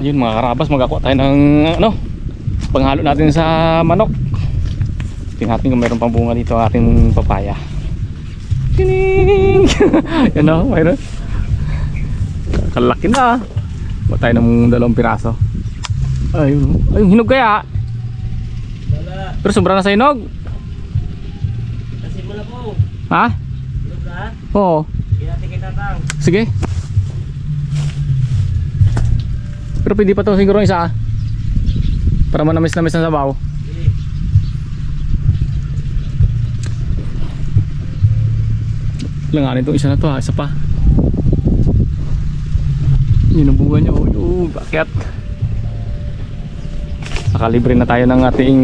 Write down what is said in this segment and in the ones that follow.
Ayun mga karabas, magakuha tayo ng ano, panghalo natin sa manok. Tingnan natin kung meron pang bunga dito ating papaya. Tining! Yan o, mayroon. Kalaki na. Kuha tayo ng dalawang piraso. Ayun, ayun hinog kaya. Wala. Pero sobra na sa hinog. Kasi mo na po. Ha? Tulog ka? Oo. Natin kita tang. Sige. Pero pwede pa to siguro isa ah. Para manamis-namis ng sabaw. Langanin itong isa na to ha, isa pa. Yun ang bunga niya. Oh, yun, bakit? Nakalibre na tayo ng ating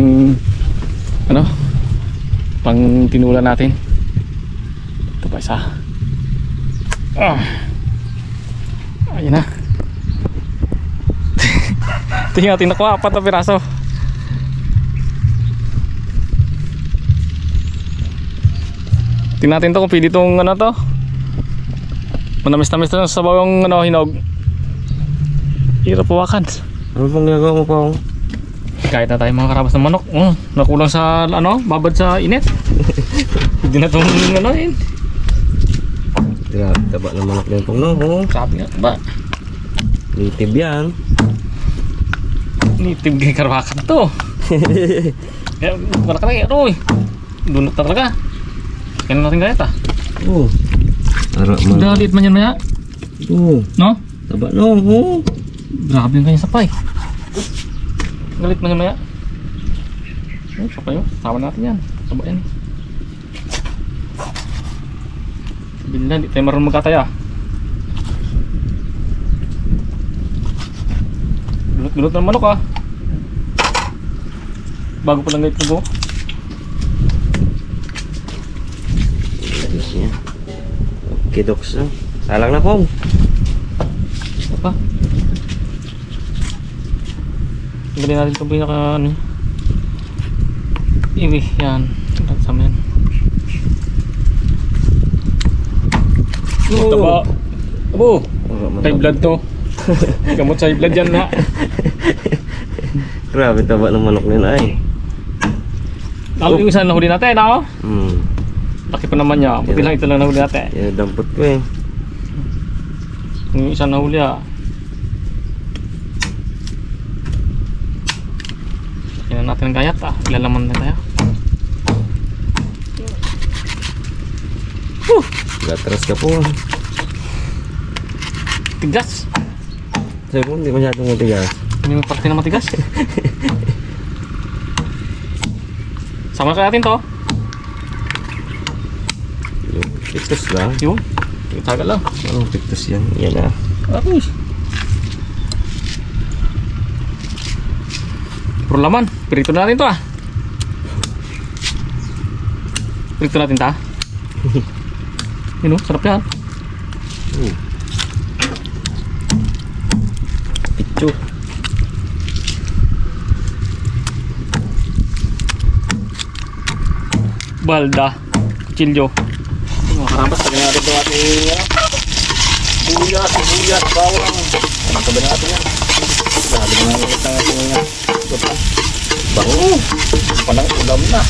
ano pang tinula natin. Ito pa isa. Ah. Ayun na. Yung ating nakuha, apat na piraso. Tingnan natin to kung pwede itong ano to. Manamis-namis to sa bawang ano, hinog. Hirap pawakan. Ano pang ginagawa mo po? Kahit na tayo mga karabas ng manok. Mm, nakulang sa ano, babad sa init. Hindi na itong ano yun. Grabe, taba ng manok din pong no. Sabi nga ba, Native yan. Nitib kay karawakan to. Kaya wala ka na ano eh. Doon na talaga. Kaya natin gayat ah. Oo. Tara man. Dalit man yan maya. Oo. No? Taba no. Oo. Grabe yung kanyang sapay. Galit man yan maya. Oh, sapay oh. Sama natin yan. Saba yan. Bila, di tayo marunong magkataya. Gulot-gulot ng manok ah. Bago pa lang ngayon ito Ayos niya. Okay, doks. ah. Salang na pong. Ano pa? Tanggalin natin itong pinaka ano. Iwi, yan. Sama yan. Oo. Taba. Abo, high blood to. Gamot sa blood yan na. Grabe, taba ng manok nila ay. Lalo yung isa na huli natin, ako. Hmm. Laki pa naman niya. Buti lang ito lang nahuli natin. Yan, dampot ko eh. Yung isa nahuli ah. Yan natin ang gayat ah. Ilalaman na tayo. Gatras ka po. Tigas. Sabi ko, hindi masyadong matigas. Hindi mo parte na matigas. Sama na kaya natin to. Yung Pictus lang. Yun. Tagal lang. Oh, pictus yan. Yan ah. Apoy. Puro laman. Prito na natin to ah. Prito natin ta. Yun oh, sarap yan. Oh. Pichu. Balda. Kutsilyo. Mga karambas, tagay natin ito ating ano. Buyat, buyat, bawang. Mataba natin yan. Sabi na natin ito ating uh, Bango. Panang ulam na.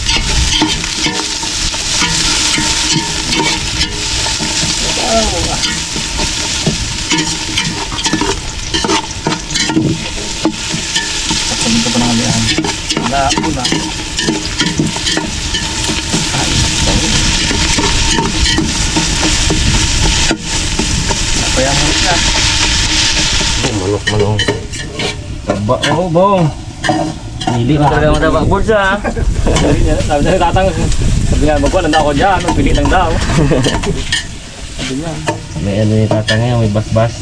Na. Pagsabi ko pa ng alihan. Wala, una. Kain. Yang harus ya? Oh, manok, manok. Taba, oh, bong. Hindi mo talaga mataba boards ah. Sabi niya, tatang, sabi niya, magkuha lang daw ako dyan, pili lang daw. sabi niya. May ano yung tatang ngayon, may basbas.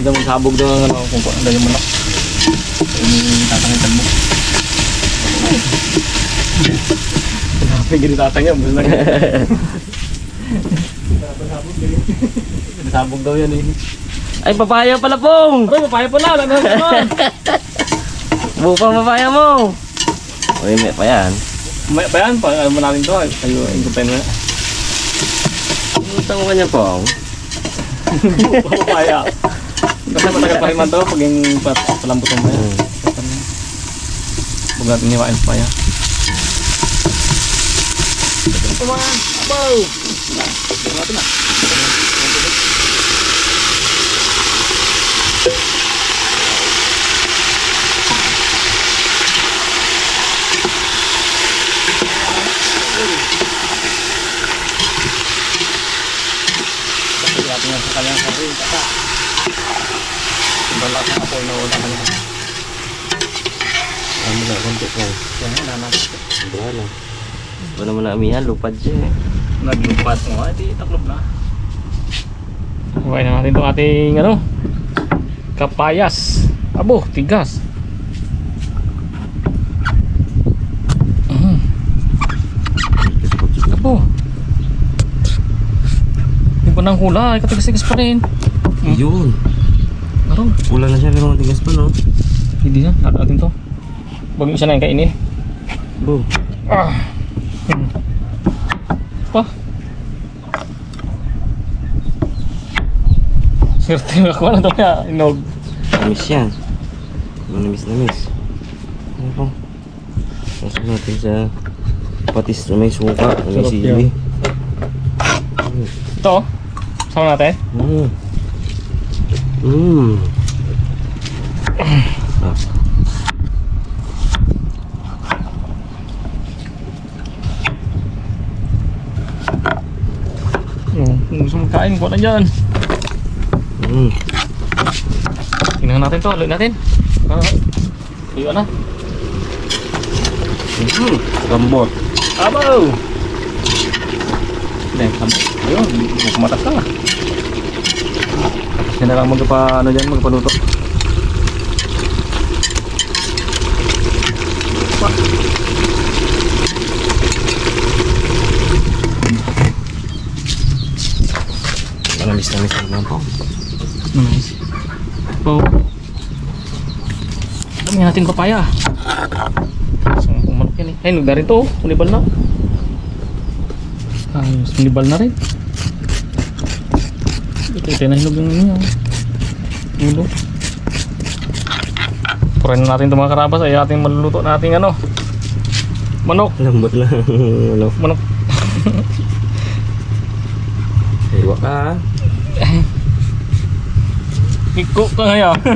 Ito magsabog daw ng ano, kung ano yung manok. Yung tatangitan mo. Grabe, gini tatang yan, basta na Sabog daw yan eh. Ay, papaya pala pong! Bro, papaya pala, ano naman? Buo pa papaya mo! Uy, may pa yan. May pa yan, pa, ano mo natin to, ay, ayo, ingkupin mo na. Pumunta mo kanya pong. Papaya. Kasi matagal pa rin man to pag yung palambot mo yan. Huwag natin niwain sa paya. Ito man! Abaw! Ito natin na. Kasi natin yan sa kanyang sabi. Kaka. Balat na na wala kanya. Ano na, konti ko. Yan na, nanas. Wala. Wala naman na amihan, lupad siya eh. Naglupat mo, ay di taklob na. Huwain na natin itong ating ano, kapayas. Abo, tigas. Mm. Abo. Hindi pa nang hula, katigas-tigas pa rin. Hmm. Yun. Araw, Wala na siya, pero matigas pa no. hindi na, natin to. Mo isa na yung kainin. Bo. Ah. Hmm. Pa. Swerte nga ako na ito kaya inog. Namis yan. Manamis na miss. Ano po? Pasok natin sa patis na may suka, may sili. Ito, sama natin. Mm. Mm. Ah. Oh, kung gusto mong kain, kuha na dyan. Mm. Tingnan natin to, haluin natin. Ah, Iyon na. Mm. Gambot. Abaw! Hindi, kam- ayun, kumatas ka nga. Tapos na lang magpa, ano dyan, magpaluto. Manamis na miss naman po. Nice. Po. Dami natin papaya. Saan pumanok yan eh. Ay, nagda rin to. oh. Unibal na. Ayos, unibal na rin. Ito na hinog yung ano. Ulo. Purahin na natin itong mga karabas ay ating maluluto nating ano. Manok. Lambot lang. ano? Manok. Ewa ka ha. Iko ka ngayon.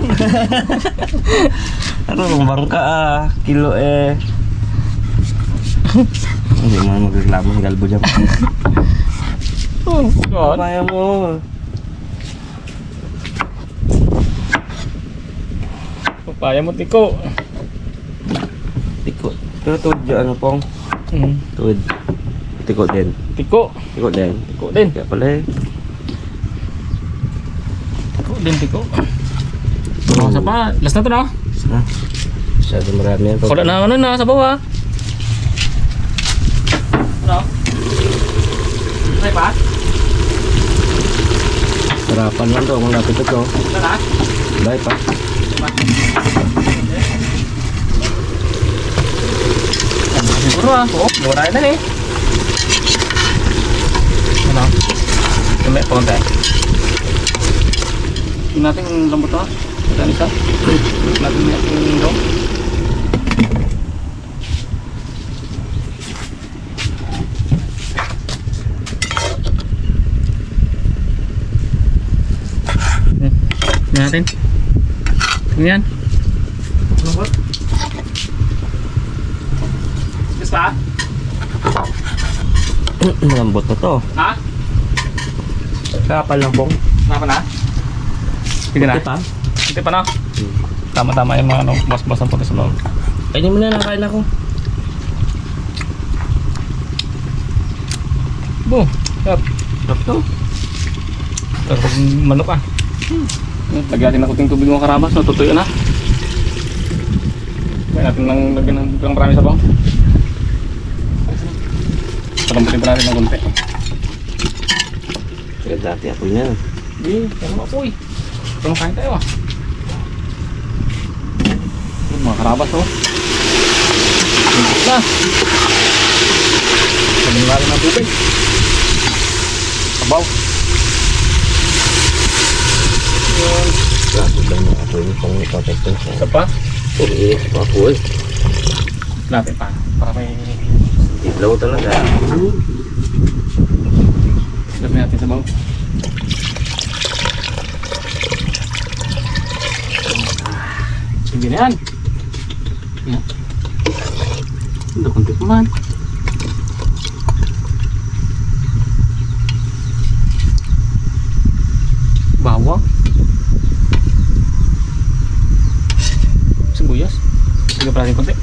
Ano, bangka ah. Kilo eh. Hindi mo magreklamo galbo dyan. oh, God. Kaya mo. Papaya mo, tiko. Tiko. Pero tuwid dyan, ano pong? Mm. Tuwid. Tiko din. Tiko. Tiko din. Tiko din. Kaya pala eh. Tiko din, tiko. Oh, sa pa. Last na to na. Ha? Masyado marami yan. Wala na ano na sa bawah. Ano? Ay pa? Sarapan lang to. Kung lapit ito. Wala na? Bye pa. Siguro ah. Oo, wala na eh. Ano? Kami, konti. Tingnan natin yung lambot to. Ito isa. Tingnan natin yung dong. Hmm. Tingnan natin. Tingnan. Lambot. Yes pa? Malambot na to. Ha? Kapal lang pong. Napa na? Sige na. Ito pa. Hindi pa na. Tama-tama yung mga ano, bas-bas ang puti sa loob. Kainin mo na, nakain ako. Boom. Sarap. Sarap to. Sarap ng manok ah. Lagyan natin ng kuting tubig mga karabas. Natutuyo na. Lagyan natin ng lagyan ng ng marami sabaw. Palambutin pa natin ng kunti. Kaya dati ako niya. Hindi, ano ako eh. Ito kain tayo ah. Yun, mga karabas oh. Higit na. Nga ng tubig. Sabaw. Yun. Grabe lang na ako yung pang ipapagpang siya. Isa pa. Ulit pa ako eh. Natin pa. Para may... Itlaw talaga. Lagyan natin sa baw. Sige na yan. Yan. Hindi pa man. Bawang. Sibuyas. Sige pa natin konti.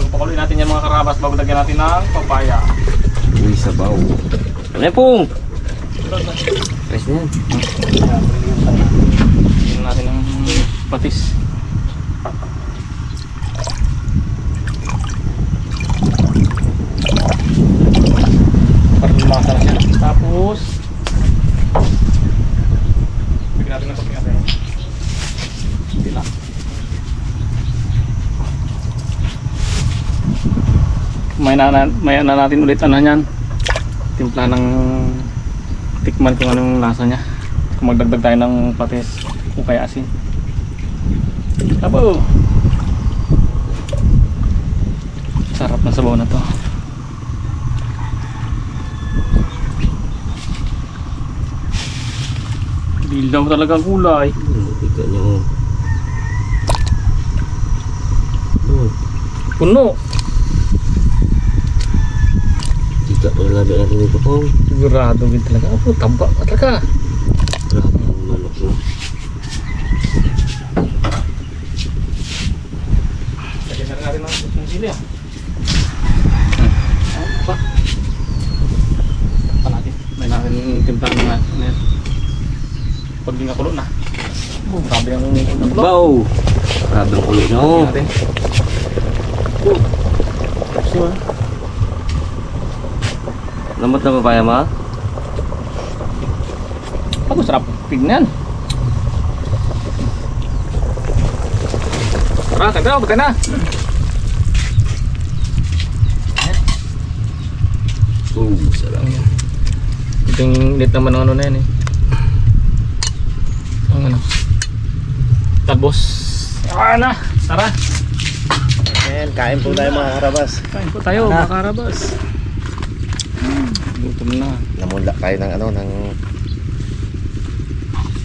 Bago pakuloy natin yan mga karabas, bago lagyan natin ng papaya. Uy, sabaw. Ano yan pong? Press na yan. Tingnan natin ng patis. Para lumasa na siya. Tapos, bigyan natin ng. Hindi lang. May na, may na natin ulit ano yan. Timpla ng tikman kung anong lasa niya kung magdagdag tayo ng patis o kaya asin Abo! Sarap ng sabaw na to Dilaw talaga ang kulay Hmm. Hmm. Puno Ika pa labi natin ito pong. Sigurado din talaga Abo, taba ka talaga Grabe ang manok na. Lagyan na rin natin ng ng sili ah Ano pa? Pa natin May natin timplahan na ano yan. Pag di nakulo na Oh, grabe ang nakulo Baw! Grabe ang kulo nyo. natin. Oh. Tapos yun. Lamot na papaya ma? Ako sarap tignan. Tara, tayo, batay na. Oh, sarap. Ito yung lit naman ng ano na yan eh. Ang ano. Talbos. Ah na, tara. Ayan, kain po tayo mga karabas. Kain po tayo, mga karabas. Gutom na. Namula tayo ng ano, ng...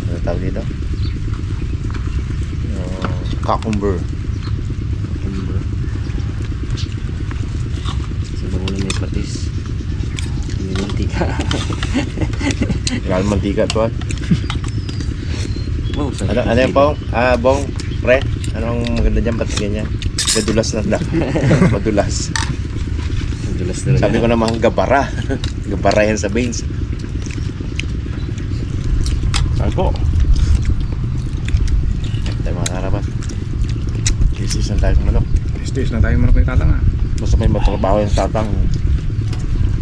Ano tawag dito? Uh, cucumber. Sabaw na may patis. Hindi mantika. Galing mantika to ah. Wow. Ano, ano yung pong? Ah, bong, pre? Anong maganda dyan? Ba't ganyan? Madulas na lang. Madulas. Dulas talaga. Sabi ko naman gabara. gabara yan sa veins. Saan po? Ayan tayo mga karabas. Kisisan tayo ng manok. Stage na tayo manok ni tatang ah. Basta may matrabaho yung tatang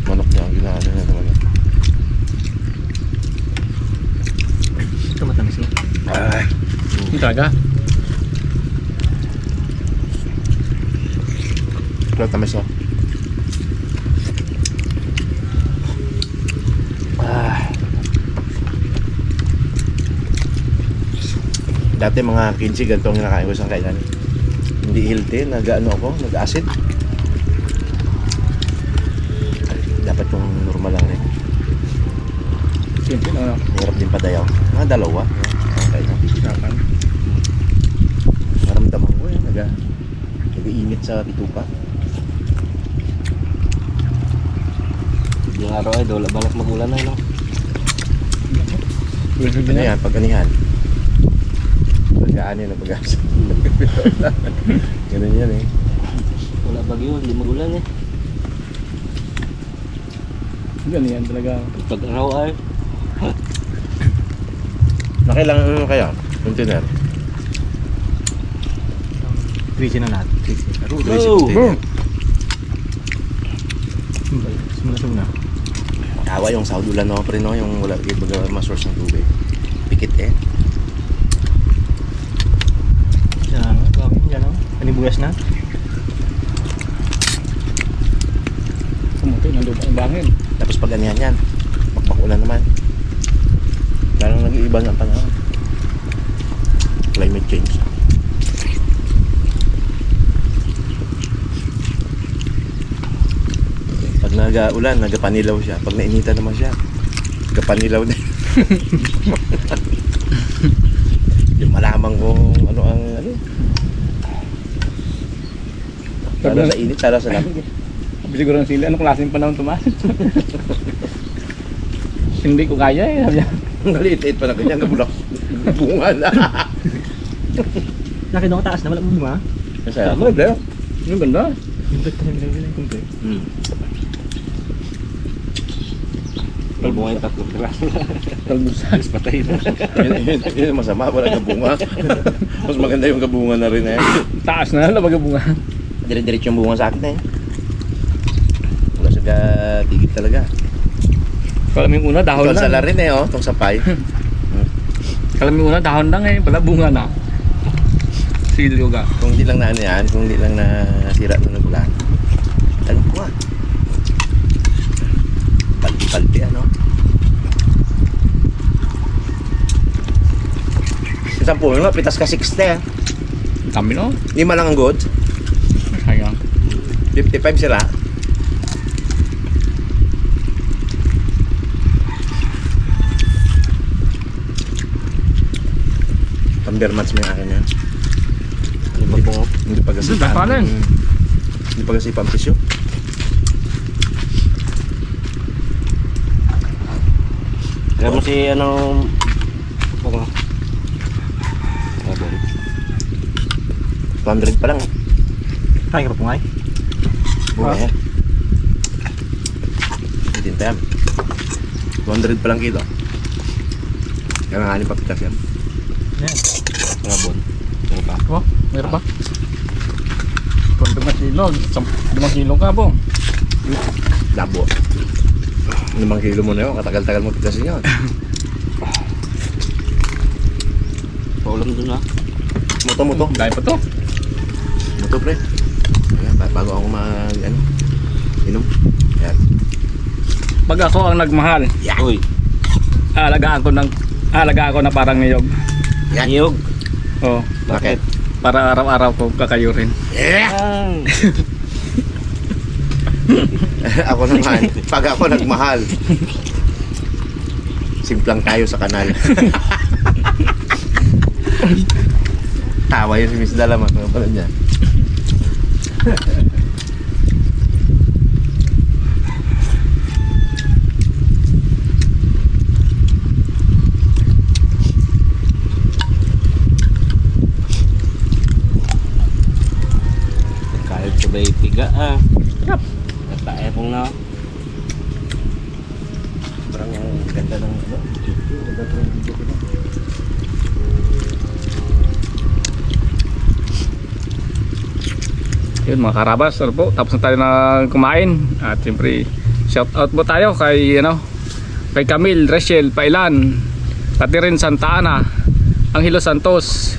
manok niya ang ginaano niya naman. Ito matamis na. Ay, Hindi talaga. pero tamis oh. Ah. Dati mga 15 ganito ang kinakain ko sa kailan. Hindi healthy, nag-ano ako, nag-acid. Dapat yung normal lang rin. Simple na ano. Hirap din padayaw. Mga dalawa. Okay na. Sirapan. Maramdaman ko eh. Nag nag-iinit sa bituka. Araw ay dola balak magulan na no. Ano yan? Pag anihan? Pag-aani na pag-asa. Ganun yan eh. Wala bagyo, hindi magulan eh. Ganyan yan talaga. Pag araw ay Nakailangan ano kaya? Container? 3 na natin. 3 Oh! Boom! Sumula-sumula. Tawa yung Saudi ulan no, pre no, yung wala gid baga ma-source ng tubig. Pikit eh. Yan, gawin yan oh. Kanibuyas na. Kumuti, nandun ang bangin. Tapos pag anihan yan, bakbak ulan naman. Parang nag-iiba ng panahon. Climate change. Pag nag-uulan, nagapanilaw siya. Pag nainitan naman siya, nagapanilaw din. Yung malaman kung ano ang ano. Tala sa init, tala sa lamig. Siguro ng sili, anong klaseng panahon tumas? Hindi ko kaya eh. Sabi niya. Maliit-liit pa na ganyan, nabulak. Bunga na. Nakita ko taas na wala mo bunga. Kasi ako, Blair. Ang ganda. Pindot ka na nila yung kumpe. Hmm. Talbong yung tatlo piraso. Talbusan. Patay na. yun, yun, yun masama, wala kabunga. Mas maganda yung kabunga na rin eh. Taas na, labag ang bunga. Dire-diretso yung bunga sa akin eh. Wala sa tigit talaga. Kala mo yung una, dahon Ikaw sa lang. rin eh, oh, itong sapay. Kala mo yung una, dahon lang eh. Pala bunga na. Silyo ka. Kung di lang na ano yan, kung di lang na sira na nagulan. Alam ko ah. Palpi-palpi ano. Isang puno nga, pitas ka 60 ah. Kami no? Lima lang ang good. Sayang. 55 sila. Pambermans mo yung akin yan. Ano ba po? Hindi pa kasi Doon, tapalan. Hindi pa kasi pampisyo. Kaya mo si ano... Ito nga. Sabon. 200 pa lang. Kaya ka pungay. Buhay eh. Hindi tayo. 200 pa lang kilo. Kaya nga anim papitas yan. Yan. Sabon. Ito pa. Oh, meron pa. Kung limang kilo, limang kilo ka po. Labo. Limang kilo mo na yun. Katagal-tagal mo pitasin yun. Paulam dun ah. Muto-muto. Dahil pa to. Muto pre. Ayan, bago ako mag... Ano? Inom. Ayan. Pag ako ang nagmahal, Uy. alagaan ko ng alagaan ko na parang niyog. Yan. Niyog. Oh, Bakit? para araw-araw ko kakayurin. Yeah! Ah. ako naman, pag ako nagmahal, simplang tayo sa kanal. Tawa yun si Miss Dalaman. Ano pala niya? Kahit sabay tiga ah. Natae pong na. Parang ang ganda ng ano. Ganda ng video ko na. Yun mga karabas, ano po, tapos na tayo na kumain. At siyempre, shout out po tayo kay, ano, kay Camille, Rachel, Pailan, Catherine Santa Ana, Angelo Santos,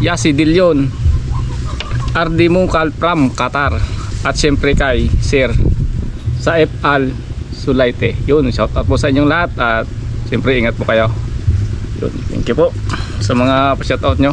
Yasi Dilion, Ardi Mungkal from Qatar. At siyempre kay Sir sa FL Sulaite. Yun, shout out po sa inyong lahat at siyempre ingat po kayo. Yun, thank you po sa mga pa-shout out nyo.